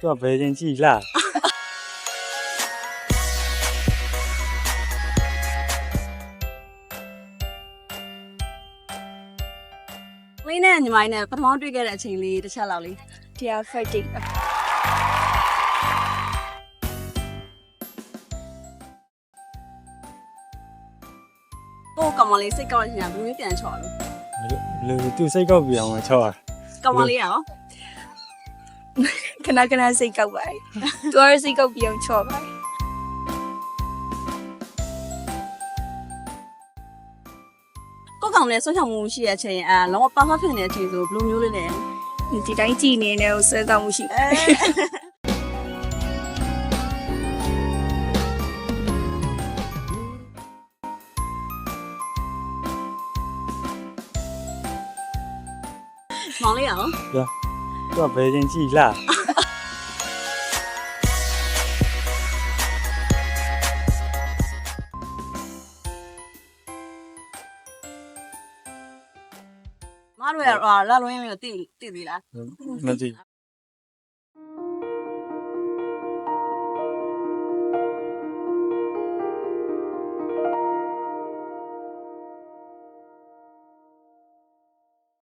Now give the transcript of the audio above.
သူကဘယ်ချင်းကြည့်လားမင်းနဲ့ညီမနဲ့ပထမတွေ့ခဲ့တဲ့အချိန်လေးတစ်ချက်လောက်လေးတရား fighting ကိုကောင်မလေးစိတ်ကောက်နေချင်တာဘူးပြန်ချော်လို့လူသူစိတ်ကောက်ပြအောင်ချောတာကောင်မလေးရော ခဏခဏစိတ်ကောက်ပါတယ်သူကတော့စိတ်ကောက်ပြီးအောင်ချော့ပါတယ်ကိုကောင်လေးဆွချောင်မှုရှိတဲ့အချိန်အဲလုံးဝပါဖဖြစ်နေတဲ့အချိန်ဆိုဘယ်လိုမျိုးလေးလဲဒီတိုင်းကြည်နေနေကိုဆွဲဆောင်မှုရှိတယ်မောင်လေးရော သူကဘယ်ချင်းကြည့်လားမတို့ရလာလွင်းလေးကိုတိတိသေးလားမကြည့်